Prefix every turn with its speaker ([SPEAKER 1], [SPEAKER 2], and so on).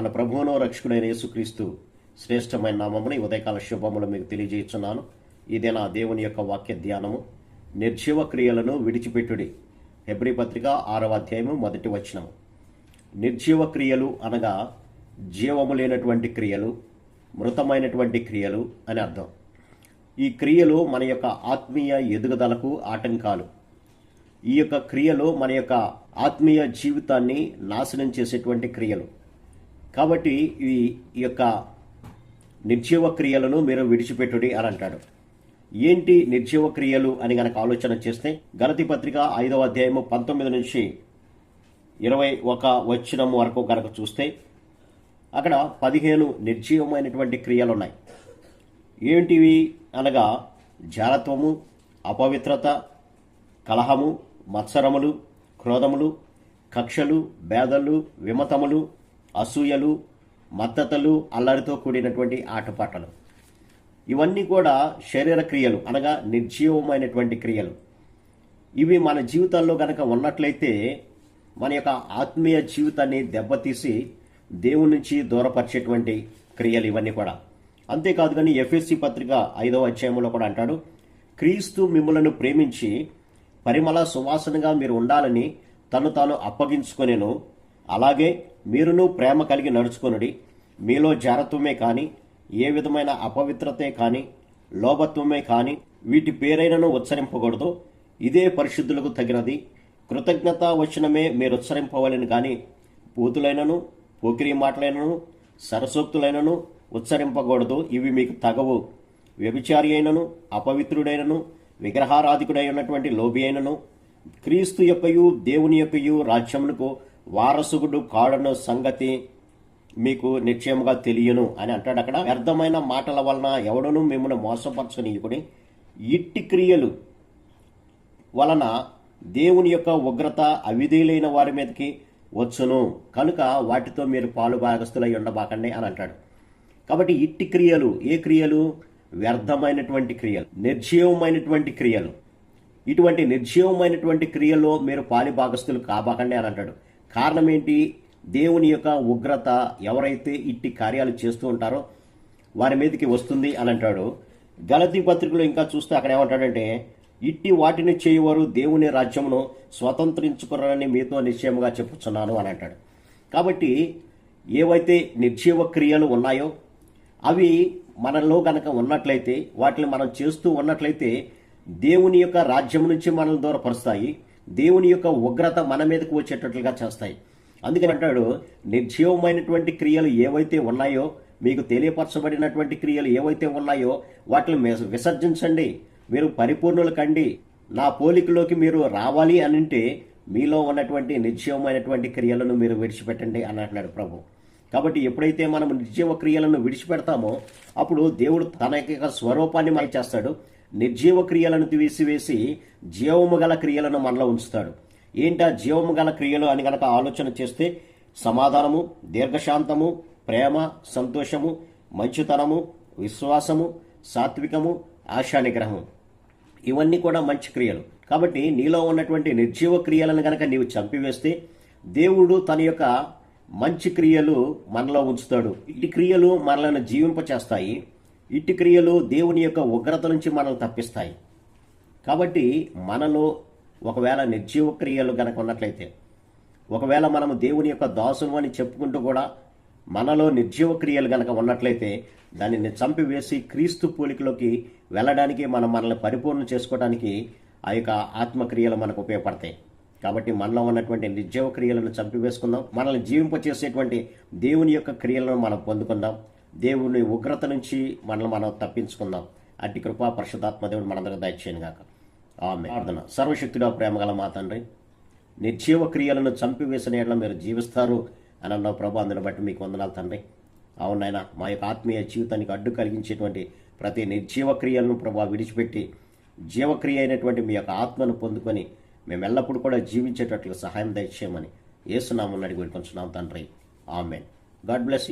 [SPEAKER 1] మన ప్రభువును రక్షకుడైన యేసుక్రీస్తు శ్రేష్టమైన నామముని ఉదయకాల శుభములు మీకు తెలియజేస్తున్నాను. ఇదే నా దేవుని యొక్క వాక్య ధ్యానము నిర్జీవ క్రియలను విడిచిపెట్టుడి. హెబ్రి పత్రిక ఆరవ అధ్యాయము మొదటి వచనము. నిర్జీవ క్రియలు అనగా జీవము లేనటువంటి క్రియలు మృతమైనటువంటి క్రియలు అని అర్థం. ఈ క్రియలు మన యొక్క ఆత్మీయ ఎదుగుదలకు ఆటంకాలు. ఈ యొక్క క్రియలు మన యొక్క ఆత్మీయ జీవితాన్ని నాశనం చేసేటువంటి క్రియలు. కాబట్టి ఈ ఈ యొక్క నిర్జీవ క్రియలను మీరు విడిచిపెట్టుడి అని అంటాడు. ఏంటి నిర్జీవ క్రియలు అని గనక ఆలోచన చేస్తే గలతి పత్రిక ఐదవ అధ్యాయము పంతొమ్మిది నుంచి ఇరవై ఒక వచ్చినం వరకు గనక చూస్తే అక్కడ పదిహేను నిర్జీవమైనటువంటి క్రియలు ఉన్నాయి ఏంటివి? అనగా జారత్వము అపవిత్రత కలహము మత్సరములు క్రోధములు కక్షలు భేదలు విమతములు అసూయలు మద్దతలు అల్లరితో కూడినటువంటి ఆటపాటలు. ఇవన్నీ కూడా శరీర క్రియలు అనగా నిర్జీవమైనటువంటి క్రియలు. ఇవి మన జీవితాల్లో కనుక ఉన్నట్లయితే మన యొక్క ఆత్మీయ జీవితాన్ని దెబ్బతీసి దేవుని నుంచి దూరపరిచేటువంటి క్రియలు ఇవన్నీ కూడా. అంతేకాదు కానీ ఎఫ్ఎస్సి పత్రిక ఐదవ అధ్యాయంలో కూడా అంటాడు క్రీస్తు మిమ్మలను ప్రేమించి పరిమళ సువాసనగా మీరు ఉండాలని తను తాను అప్పగించుకొనేను. అలాగే మీరును ప్రేమ కలిగి నడుచుకొనుడి. మీలో జారత్వమే కానీ ఏ విధమైన అపవిత్రతే కానీ లోభత్వమే కానీ వీటి పేరైనను ఉచ్చరింపకూడదు. ఇదే పరిశుద్ధులకు తగినది. కృతజ్ఞత వచనమే మీరు ఉచ్చరింపవలని కానీ పూతులైనను పోకిరి మాటలైనను సరసోక్తులైనను ఉచ్చరింపకూడదు. ఇవి మీకు తగవు. వ్యభిచారి అయినను అపవిత్రుడైనను విగ్రహారాధికుడై ఉన్నటువంటి లోబి అయినను క్రీస్తు యొక్కయు దేవుని యొక్కయు రాజ్యమునకు వారసుడు కాడను సంగతి మీకు నిశ్చయముగా తెలియను అని అంటాడు అక్కడ. వ్యర్థమైన మాటల వలన ఎవడను మిమ్మల్ని మోసపరచనీయుకుని ఇట్టి క్రియలు వలన దేవుని యొక్క ఉగ్రత అవిధేయులైన వారి మీదకి వచ్చును. కనుక వాటితో మీరు పాలు భాగస్థులై ఉండబాకండి అని అంటాడు. కాబట్టి ఇట్టి క్రియలు ఏ క్రియలు? వ్యర్థమైనటువంటి క్రియలు నిర్జీవమైనటువంటి క్రియలు. ఇటువంటి నిర్జీవమైనటువంటి క్రియల్లో మీరు పాలి భాగస్థులు కాబాకండి అని అంటాడు. కారణం ఏంటి దేవుని యొక్క ఉగ్రత ఎవరైతే ఇట్టి కార్యాలు చేస్తూ ఉంటారో వారి మీదకి వస్తుంది అని అంటాడు. గలతీ పత్రికలో ఇంకా చూస్తే అక్కడ ఏమంటాడంటే ఇట్టి వాటిని చేయవారు దేవుని రాజ్యమును స్వతంత్రించుకున్నారని మీతో నిశ్చయముగా చెప్పుచున్నాను అని అంటాడు. కాబట్టి ఏవైతే నిర్జీవ క్రియలు ఉన్నాయో అవి మనలో గనక ఉన్నట్లయితే వాటిని మనం చేస్తూ ఉన్నట్లయితే దేవుని యొక్క రాజ్యం నుంచి మనల్ని దూరపరుస్తాయి. దేవుని యొక్క ఉగ్రత మన మీదకు వచ్చేటట్లుగా చేస్తాయి. అందుకని అంటాడు నిర్జీవమైనటువంటి క్రియలు ఏవైతే ఉన్నాయో మీకు తెలియపరచబడినటువంటి క్రియలు ఏవైతే ఉన్నాయో వాటిని విసర్జించండి. మీరు పరిపూర్ణులు కండి. నా పోలికలోకి మీరు రావాలి అని అంటే మీలో ఉన్నటువంటి నిర్జీవమైనటువంటి క్రియలను మీరు విడిచిపెట్టండి అని అంటున్నాడు ప్రభు. కాబట్టి ఎప్పుడైతే మనం నిర్జీవ క్రియలను విడిచిపెడతామో అప్పుడు దేవుడు తన యొక్క స్వరూపాన్ని మనకి చేస్తాడు. నిర్జీవ క్రియలను తీసివేసి జీవము గల క్రియలను మనలో ఉంచుతాడు. ఏంటా జీవము గల క్రియలు అని గనక ఆలోచన చేస్తే సమాధానము దీర్ఘశాంతము ప్రేమ సంతోషము మంచితనము విశ్వాసము సాత్వికము ఆశానిగ్రహము. ఇవన్నీ కూడా మంచి క్రియలు. కాబట్టి నీలో ఉన్నటువంటి నిర్జీవ క్రియలను గనక నీవు చంపివేస్తే దేవుడు తన యొక్క మంచి క్రియలు మనలో ఉంచుతాడు. ఇటు క్రియలు మనలను జీవింపచేస్తాయి. ఇట్టి క్రియలు దేవుని యొక్క ఉగ్రత నుంచి మనల్ని తప్పిస్తాయి. కాబట్టి మనలో ఒకవేళ నిర్జీవ క్రియలు కనుక ఉన్నట్లయితే ఒకవేళ మనము దేవుని యొక్క దాసులు అని చెప్పుకుంటూ కూడా మనలో నిర్జీవ క్రియలు కనుక ఉన్నట్లయితే దానిని చంపివేసి క్రీస్తు పోలికలోకి వెళ్ళడానికి మనం మనల్ని పరిపూర్ణ చేసుకోవడానికి ఆ యొక్క ఆత్మక్రియలు మనకు ఉపయోగపడతాయి. కాబట్టి మనలో ఉన్నటువంటి నిర్జీవ క్రియలను చంపివేసుకుందాం. మనల్ని జీవింపచేసేటువంటి దేవుని యొక్క క్రియలను మనం పొందుకుందాం. దేవుని ఉగ్రత నుంచి మనల్ని మనం తప్పించుకుందాం. అట్టి కృపా పరిశుధాత్మ దేవుడు మనందరికీ దయచేయను గాక ఆమె ప్రార్థన. సర్వశక్తుడా ప్రేమగల మా తండ్రి నిర్జీవ క్రియలను చంపివేసిన ఏళ్ళ మీరు జీవిస్తారు అని అన్న ప్రభు. అందుని బట్టి మీకు వందనాలు తండ్రి. అవునైనా మా యొక్క ఆత్మీయ జీవితానికి అడ్డు కలిగించేటువంటి ప్రతి నిర్జీవ క్రియలను ప్రభా విడిచిపెట్టి జీవక్రియ అయినటువంటి మీ యొక్క ఆత్మను పొందుకొని మేము ఎల్లప్పుడూ కూడా జీవించేటట్లు సహాయం దయచేయమని ఏసునామని అడిగి వేడుకొంచున్నాం తండ్రి. ఆమెన్. God bless